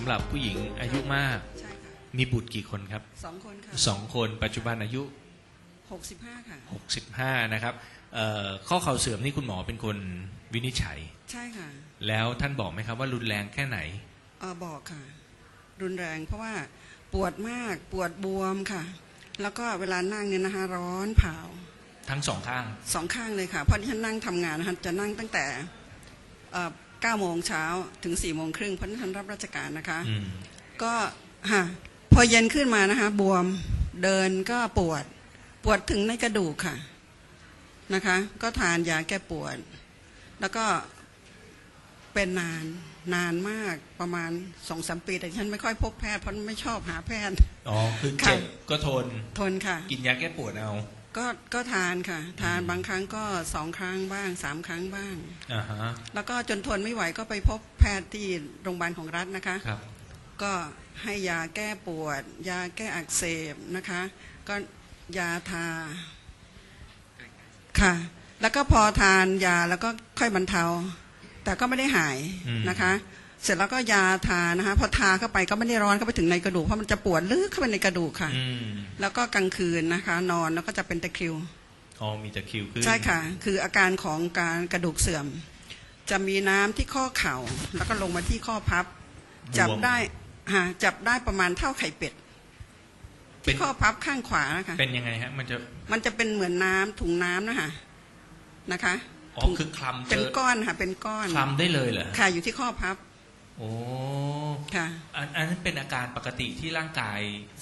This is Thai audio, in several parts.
สำหรับผู้หญิงอายุมากมีบุตรกี่คนครับสองคนค่ะสองคนปัจจุบันอายุ หกสิบห้าค่ะ 65 นะครับข้อเข่าเสื่อมนี่คุณหมอเป็นคนวินิจฉัย ใช่ค่ะแล้วท่านบอกไหมครับว่ารุนแรงแค่ไหนอบอกค่ะ รุนแรงเพราะว่าปวดมากปวดบวมค่ะ แล้วก็เวลานั่งเนี่ยนะคะร้อนเผาทั้งสองข้าง สองข้างเลยค่ะ เพราะที่ฉันนั่งทำงานนะคะจะนั่งตั้งแต่ ก้าโมงเช้าถึงสี่โมงครึ่งเพราะท่านรับราชการนะคะ ก็ฮะพอเย็นขึ้นมานะคะ บวมเดินก็ปวด ปวดถึงในกระดูกค่ะนะคะ ก็ทานยาแก้ปวด แล้วก็เป็นนานนานมากประมาณสองสมปี แต่ฉันไม่ค่อยพบแพทย์เพราะไม่ชอบหาแพทย์อ๋อคือเจ็บก็ทนทนค่ะ กินยาแก้ปวดเอา ก็ก็ทานค่ะ ทานบางครั้งก็สองครั้งบ้างสามครั้งบ้าง อ่าฮะ แล้วก็จนทนไม่ไหวก็ไปพบแพทย์ที่โรงพยาบาลของรัฐนะคะ ครับ ก็ให้ยาแก้ปวด ยาแก้อักเสบนะคะ ก็ยาทาค่ะ แล้วก็พอทานยาแล้วก็ค่อยบรรเทา แต่ก็ไม่ได้หายอืมนะคะ เสร็จแล้วก็ยาทานะคะพอทาเข้าไปก็ไม่ได้ร้อนเข้าไปถึงในกระดูกเพราะมันจะปวดลึกเข้าไปในกระดูกค่ะอืมแล้วก็กลางคืนนะคะ นอนแล้วก็จะเป็นตะคริวอ๋อมีตะคริวขึ้นใช่ค่ะ คืออาการของการกระดูกเสื่อม จะมีน้ำที่ข้อเข่า แล้วก็ลงมาที่ข้อพับ จับได้ฮะจับได้ประมาณเท่าไข่เป็ดเป็นที่ข้อพับข้างขวานะคะเป็นยังไงฮะมันจะมันจะเป็นเหมือนน้ำถุงน้ำนะคะนะคะอ๋อถุงคือคลำเจเป็นอก้อนค่ะ เป็นก้อนคลำได้เลยเหรอค่ะอยู่ที่ข้อพับ โอ้ค่ะ อันอันนั้นเป็นอาการปกติที่ร่างกาย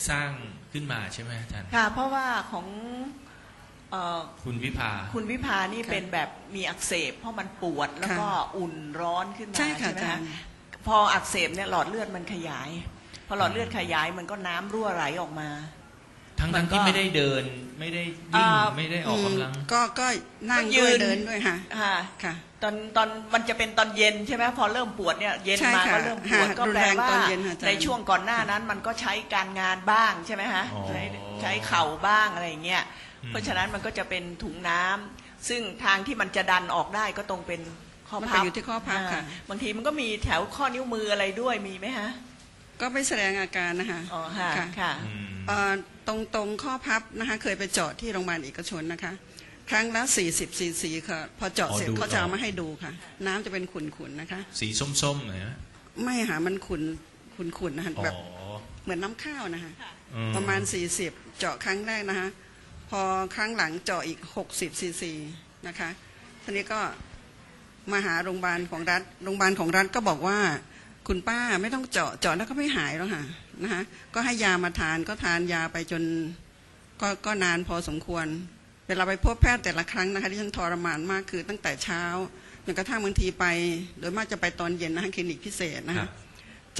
สร้างขึ้นมาใช่ไหมอาจารย์ค่ะ เพราะว่าของเอ่อคุณวิภา คุณวิภานี่ค่ะเป็นแบบมีอักเสบ เพราะมันปวดแล้วก็อุ่นร้อนขึ้นมาใช่ค่ะไหมอาจาคะรย์ พออักเสบเนี่ยหลอดเลือดมันขยาย พอหลอดเลือดขยายมันก็น้ำรั่วไหลออกมา ทั้งมัทั้นงก็ ที่ไม่ได้เดินไม่ได้วิ่งอ่าไม่ได้ออกกำลังอืมก็ก็นั่งก็ยืด้วยน เดินด้วยค่ะ ค่ะ ค่ะ ตอนตอนมันจะเป็นตอนเย็นใช่ไหมพอเริ่มปวดเนี่ยเย็นใช่มาค่ะก็เริ่มปวดค่ะก็รุนแปลแรงว่าตอนเย็นค่ะอาจารย์ ในช่วงก่อนหน้านั้นมันก็ใช้การงานบ้างใช่ไหมฮะอ๋อใช้ใช้เข่าบ้างอะไรอย่างเงี้ยอืม เพราะฉะนั้นมันก็จะเป็นถุงน้ำซึ่งทางที่มันจะดันออกได้ก็ตรงเป็นข้อมันพัไปบอยู่ที่ข้อพับค่ะาบางทีมันก็มีแถวข้อนิ้วมืออะไรด้วยมีไหมฮะก็ไม่แสดงอาการนะคะ อ๋อค่ะค่ะ ค่ะ อืม เอ่อ ตรงตรงข้อพับนะคะ เคยไปเจาะที่โรงพยาบาลเอกชนนะคะ ครั้งละ 40ซีซีค่ะ พอเจาะอ๋อเสร็จดูเขาจะเอาออกมาให้ดูค่ะ น้ำจะเป็นขุ่นๆนะคะ สีส้มๆหน่อยนะไม่ค่ะมันขุ่นขุ่นๆนะคะอ๋อแบบเหมือนน้ำข้าวนะคะ อืประมาณ 40 เจาะครั้งแรกนะคะพอครั้งหลังเจาะอีก 60ซีซีนะคะทีนี้ก็มาหาโรงพยาบาลของรัฐโรงพยาบาลของรัฐก็บอกว่า คุณป้าไม่ต้องเจาะเจาะแล้วก็ไม่หายแล้วค่ะ นะคะก็ให้ยามาทานก็ทานยาไปจนก็ก็นานพอสมควร เวลาไปพบแพทย์แต่ละครั้งนะคะที่ฉันทรมานมากคือตั้งแต่เช้าจนกระทั่งบางทีไป โดยมากจะไปตอนเย็นนะคะคลินิกพิเศษนะครัคะบ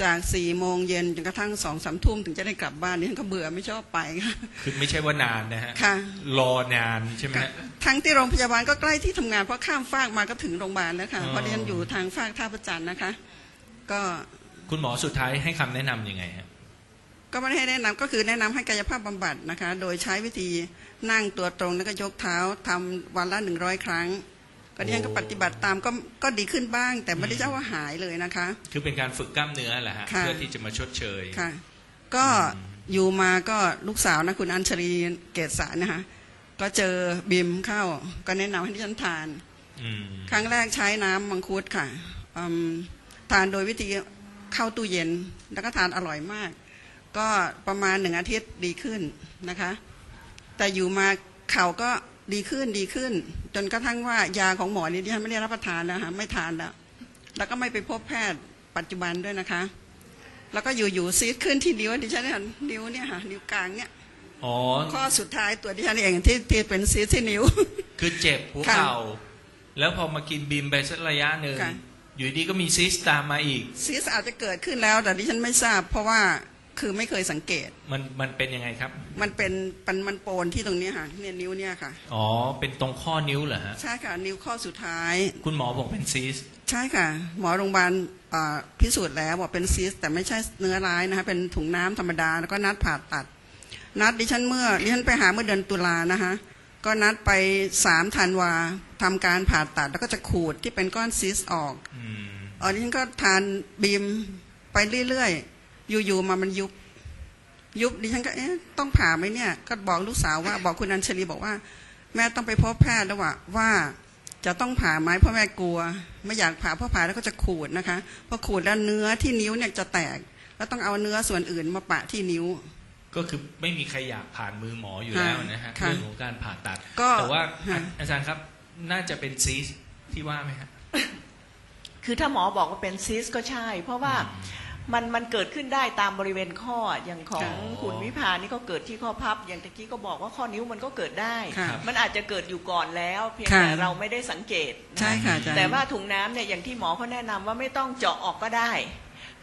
จากสี่โมงเย็นจนกระทั่งสองสามทุ่มถึงจะได้กลับบ้านนี่ฉันก็เบื่อไม่ชอบไปค่ะคือไม่ใช่ว่านานนะฮะค่ะรอนานใช่ไหมฮะทั้งที่โรงพยาบาลก็ใกล้ที่ทำงานเพราะข้ามฟากมาก็ถึงโรงพยาบาลแล้วค่ะอ๋อเพราะดิฉันอยู่ทางฟากท่าประจันทร์นะคะ ก็คุณหมอสุดท้ายให้คำแนะนำยังไงฮะ ก็ไม่ได้ให้แนะนำก็คือแนะนำให้กายภาพบำบัดนะคะ โดยใช้วิธีนั่งตัวตรงแล้วก็ยกเท้าทำวันละหนึ่งร้อยครั้งก็ดิฉันก็ปฏิบัติตามก็ก็ดีขึ้นบ้าง แต่ไม่ได้เจ้าว่าหายเลยนะคะ คือเป็นการฝึกกล้ามเนื้อแหละฮะค่ะเพื่อที่จะมาชดเชยค่ะ ก็อยู่มาก็ลูกสาวนะคุณอัญชลีเกศสารนะคะก็เจอบิมเข้า ก็แนะนำให้ดิฉันทานอืมครั้งแรกใช้น้ำมังคุดค่ะอืมทานโดยวิธีเข้าตู้เย็นแล้วก็ทานอร่อยมาก ก็ประมาณหนึ่งอาทิตย์ดีขึ้นนะคะ แต่อยู่มาเข่าก็ดีขึ้นดีขึ้น จนกระทั่งว่ายาของหมอนี่ที่ฉันไม่ได้รับประทานแล้วค่ะไม่ทานแล้ว แล้วก็ไม่ไปพบแพทย์ปัจจุบันด้วยนะคะ แล้วก็อยู่ๆซีดขึ้นที่นิ้วดิฉันเนี่ยนิ้วเนี่ยค่ะนิ้วกลางเนี่ยอ๋อข้อสุดท้ายตัวดิฉันเองที่ที่เป็นซีดที่นิ้ว คือเจ็บหัวค่ะเข่า แล้วพอมากินบีมไปสักระยะหนึ่งค่ะอยู่ดีก็มีซิสตามมาอีก ซีสอาจจะเกิดขึ้นแล้ว แต่ดิฉันไม่ทราบ เพราะว่า คือไม่เคยสังเกต มันมันเป็นยังไงครับ มันเป็นมันมันโปนที่ตรงเนี้ยค่ะเนี่ยนิ้วเนี่ยค่ะ อ๋อ เป็นตรงข้อนิ้วเหรอฮะ ใช่ค่ะ นิ้วข้อสุดท้าย คุณหมอบอกเป็นซิสใช่ค่ะ หมอโรงพยาบาลอ่าพิสูจน์แล้วบอกเป็นซีสแต่ไม่ใช่เนื้อร้ายนะคะเป็นถุงน้ำธรรมดาแล้วก็นัดผ่าตัด นัดดิฉันเมื่อดิฉันไปหาเมื่อเดือนตุลานะคะก็นัดไปสามธันวาทำการผ่าตัดแล้วก็จะขูดที่เป็นก้อนซีสออกอืม เออดิฉันก็ทานบีมไปไปเรื่อยๆ อยู่ๆมามันยุบ ยุบดิฉันก็เอ๊ะต้องผ่าไหมเนี่ย ก็บอกลูกสาวว่า บอกคุณอัญชลีบอกว่า แม่ต้องไปพบแพทย์แล้วว่าว่าจะต้องผ่าไหมเพราะแม่กลัว ไม่อยากผ่าเพราะผ่าแล้วก็จะขูดนะคะพอขูดแล้วเนื้อที่นิ้วเนี่ยจะแตก แล้วต้องเอาเนื้อส่วนอื่นมาปะที่นิ้ว ก็คือไม่มีใครอยากผ่านมือหมออยู่แล้วนะฮะค่ะเรื่องของการผ่าตัดก็แต่ว่าค่ะอาจารย์ครับน่าจะเป็นซีสที่ว่าไหมฮะคือถ้าหมอบอกว่าเป็นซิสก็ใช่ เพราะว่า มันมันเกิดขึ้นได้ตามบริเวณข้ออย่างของอ๋อคุณวิพานี่ก็เกิดที่ข้อพับ อย่างตะกี้ก็บอกว่าข้อนิ้วมันก็เกิดได้ค่ะมันอาจจะเกิดอยู่ก่อนแล้ว เพียงค่ะแต่เราไม่ได้สังเกตนะใช่ค่ะอาจารย์ แต่ว่าถุงน้ำเนี่ยอย่างที่หมอเขาแนะนำว่าไม่ต้องเจาะออกก็ได้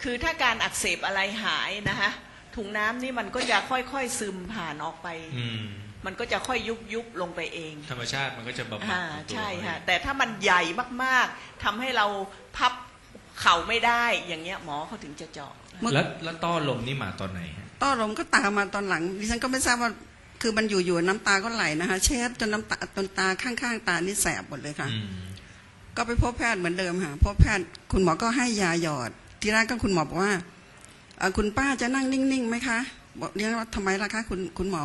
คือถ้าการอักเสบอะไรหายนะคะถุงน้ำนี่มันก็จะค่อยๆซึมผ่านออกไป อืมมันก็จะค่อยยุบยุบๆลงไปเองธรรมชาติมันก็จะบำบัดอ่าของตัว ใช่ของมันค่ะแต่ถ้ามันใหญ่มากๆทำให้เราพับ เข่าไม่ได้อย่างเงี้ยหมอเขาถึงจะเจาะแล้วแล้วต้อลมนี่มาตอนไหนฮะต้อลมก็ตามมาตอนหลังดิฉันก็ไม่ทราบว่าคือมันอยู่ๆน้ำตาก็ไหลนะคะเช็ดจนน้ำตาจนตาข้างๆ ตานี่แสบหมดเลยค่ะอืมก็ไปพบแพทย์เหมือนเดิมค่ะพบแพทย์คุณหมอก็ให้ยาหยอด ทีแรกก็คุณหมอบอกว่าเอ่อคุณป้าจะนั่งนิ่งๆไหมคะบอกเรียกว่าทำไมล่ะคะคุณคุณหมอ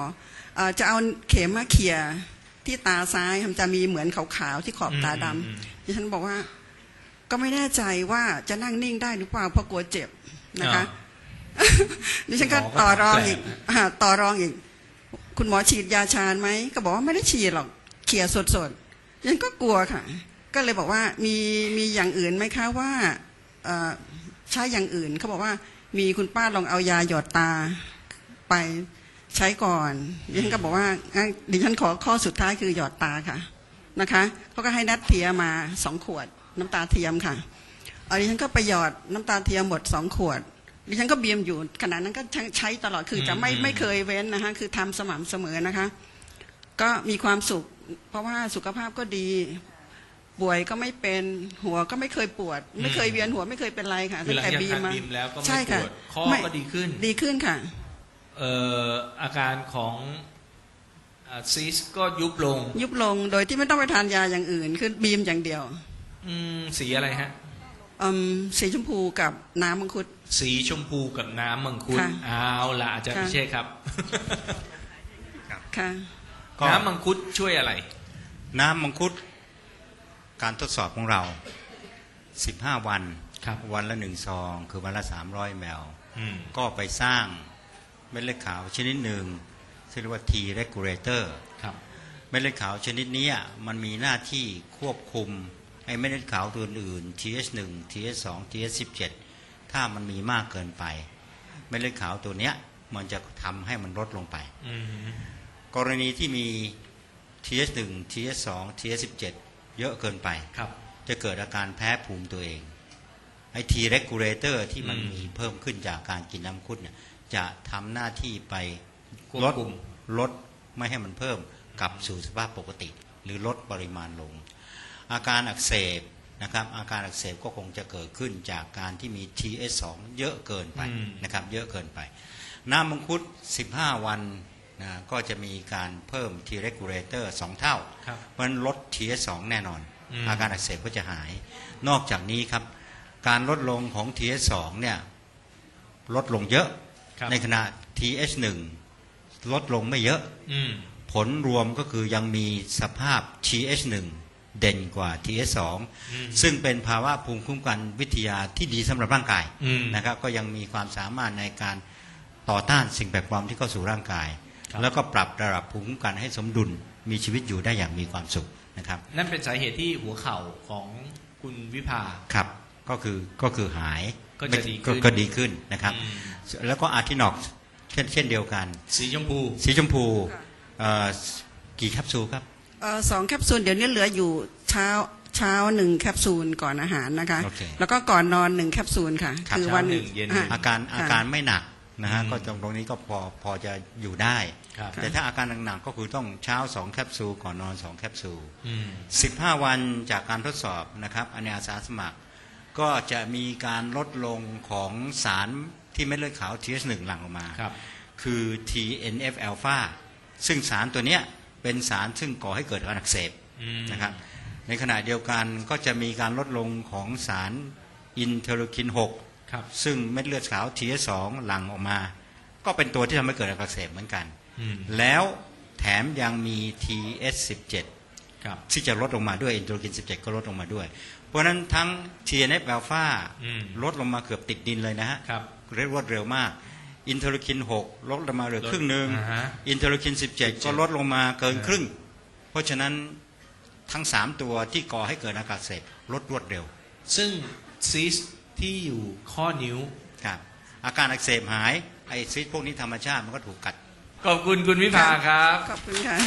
เอ่อจะเอาเข็มมาเขี่ยที่ตาซ้ายมันจะมีเหมือนขาวๆที่ขอบตาดำอืมอืมดิฉันบอกว่า ก็ไม่แน่ใจว่าจะนั่งนิ่งได้หรือเปล่าเพราะกลัวเจ็บนะคะดิฉันก็หมอก็ต่อรองแปลกอีกนะอ่าต่อรองอีก คุณหมอฉีดยาชาไหมก็บอกว่าไม่ได้ฉีดหรอกเขี่ยสดๆดิฉันก็กลัวค่ะ ก็เลยบอกว่ามีมีอย่างอื่นไหมคะว่าเอ่อใช้อย่างอื่นเขาบอกว่ามีคุณป้าลองเอายาหยอดตาไปใช้ก่อนดิฉันก็บอกว่างั้นดิฉันขอข้อสุดท้ายคือหยอดตาค่ะนะคะเขาก็ให้นัดเทียมาสองขวด น้ำตาเทียมค่ะเอาดิฉันก็ไปหยอดน้ำตาเทียมหมดสองขวดดิฉันก็เบียมอยู่ขณะนั้นก็ใช้ใช้ตลอดคือจะไม่อืมไม่เคยเว้นนะคะคือทำสม่ำเสมอนะคะ ก็มีความสุข เพราะว่าสุขภาพก็ดีป่วยก็ไม่เป็นหัวก็ไม่เคยปวด ไม่เคยเวียนหัวไม่เคยเป็นไรค่ะคือตั้หงลังแต่จากบีทานมาบีมแล้วก็ใช่ไม่ปค่ะวดข้อไม่ก็ดีขึ้น ดีขึ้นค่ะเอ่ออาการของซีสก็ยุบลง ยุบลงโดยที่ไม่ต้องไปทานยาอย่างอื่นคือบีมอย่างเดียว อืมสีอะไรฮะ อืมสีชมพูกับน้ำมังคุด สีชมพูกับน้ำมังคุดค่ะเอาละอาจารย์ค่ะ พิเชษครับ ค่ะ ก็น้ำมังคุดช่วยอะไร น้ำมังคุดการทดสอบของเรา 15 วัน ครับ วันละหนึ่งซอง คือวันละ 300 แมลอืม ก็ไปสร้างเม็ดเลือดขาวชนิดหนึ่งซึ่งเรียกว่า T regulator ครับ เม็ดเลือดขาวชนิดเนี้ยมันมีหน้าที่ควบคุม ไอ้เม็ดเลือดขาวตัวอื่น TH1 TH2 TH17 ถ้ามันมีมากเกินไป เม็ดเลือดขาวตัวเนี้ย มันจะทำให้มันลดลงไปอืมกรณีที่มี TH1 TH2 TH17 เยอะเกินไปครับ จะเกิดอาการแพ้ภูมิตัวเองไอ้ T regulator ที่มันอืมมีเพิ่มขึ้นจากการกินน้ำคุดเนี่ยจะทำหน้าที่ไปควบลดคุมลดไม่ให้มันเพิ่มกลับสู่สภาพปกติ หรือลดปริมาณลง อาการอักเสบนะครับอาการอักเสบก็คงจะเกิดขึ้นจากการที่มี TH2 เยอะเกินไปอืมนะครับเยอะเกินไป น้ำมังคุด 15 วันนะก็จะมีการเพิ่ม T regulator 2 เท่าครับเพราะฉะนั้นลด TH2 แน่นอนอืมอาการอักเสบก็จะหาย นอกจากนี้ครับ การลดลงของ TH2 เนี่ยลดลงเยอะครับในขณะ TH1 ลดลงไม่เยอะอืมผลรวมก็คือยังมีสภาพ TH1 เด่นกว่า TH2 อืมซึ่งเป็นภาวะภูมิคุ้มกันวิทยาที่ดีสำหรับร่างกายอืมนะครับก็ยังมีความสามารถในการต่อต้านสิ่งแปลกปลอมที่เข้าสู่ร่างกายครับแล้วก็ปรับระดับภูมิคุ้มกันให้สมดุลมีชีวิตอยู่ได้อย่างมีความสุขนะครับนั่นเป็นสาเหตุที่หัวเข่าของคุณวิภาครับก็คือก็คือหายก็จะดีขึ้นก็ดีขึ้นนะครับอืมแล้วก็อาร์ทินอกเช่นเช่นเดียวกัน สีชมพู สีชมพูค่ะเอ่อกี่แคปซูลครับ เอ่อสองแคปซูลเดี๋ยวนี้เหลืออยู่เช้าเช้าหนึ่งแคปซูลก่อนอาหารนะคะ โอเค แล้วก็ก่อนนอนหนึ่งแคปซูลค่ะครับอวันเช้าหนึ่งเย็นหนึ่ง อะ อาการค่ะอาการไม่หนักนะฮะอืมก็ตรงตรงนี้ก็พอพอจะอยู่ได้ ครับ แต่ถ้าอาการหนักๆก็คือต้องเช้า2แคปซูลก่อนนอน2แคปซูล อืม 15 วันจากการทดสอบนะครับอันในอาสาสมัคร ก็จะมีการลดลงของสารที่เม็ดเลือดขาว TH1 หลั่งออกมา ครับ คือ TNF อ l p h a ซึ่งสารตัวเนี้ย เป็นสารซึ่งก่อให้เกิดการอักเสบอืมนะครับในขณะเดียวกันก็จะมีการลดลงของสารอินเทอร์ลูคิน6ครับซึ่งเม็ดเลือดขาว TS2 หลั่งออกมา ก็เป็นตัวที่ทำให้เกิดอาการอักเสบเหมือนกันอืมแล้วแถมยังมี TS17 ครับที่จะลดลงมาด้วยอินเทอร์กิน 17 ก็ลดลงมาด้วย เพราะฉะนั้นทั้ง TNF อ l p h a อืมลดลงมาเกือบติดดินเลยนะฮะครับเร็วรวดเร็วมาก อินเทอร์คิน 6 ลดลงมาเหลือครึ่งหนึ่งอ่าฮะอินเทอร์คิน 17 ก็ลดลงมาเกินครึ่ง เพราะฉะนั้นทั้ง 3 ตัวที่ก่อให้เกิดอาการอักเสบลดรวดเร็วซึ่งซีสที่อยู่ข้อนิ้ว ครับอาการอักเสบหายไอซิสพวกนี้ธรรมชาติมันก็ถูกกัด ขอบคุณคุณวิภาครับ ขอบคุณค่ะ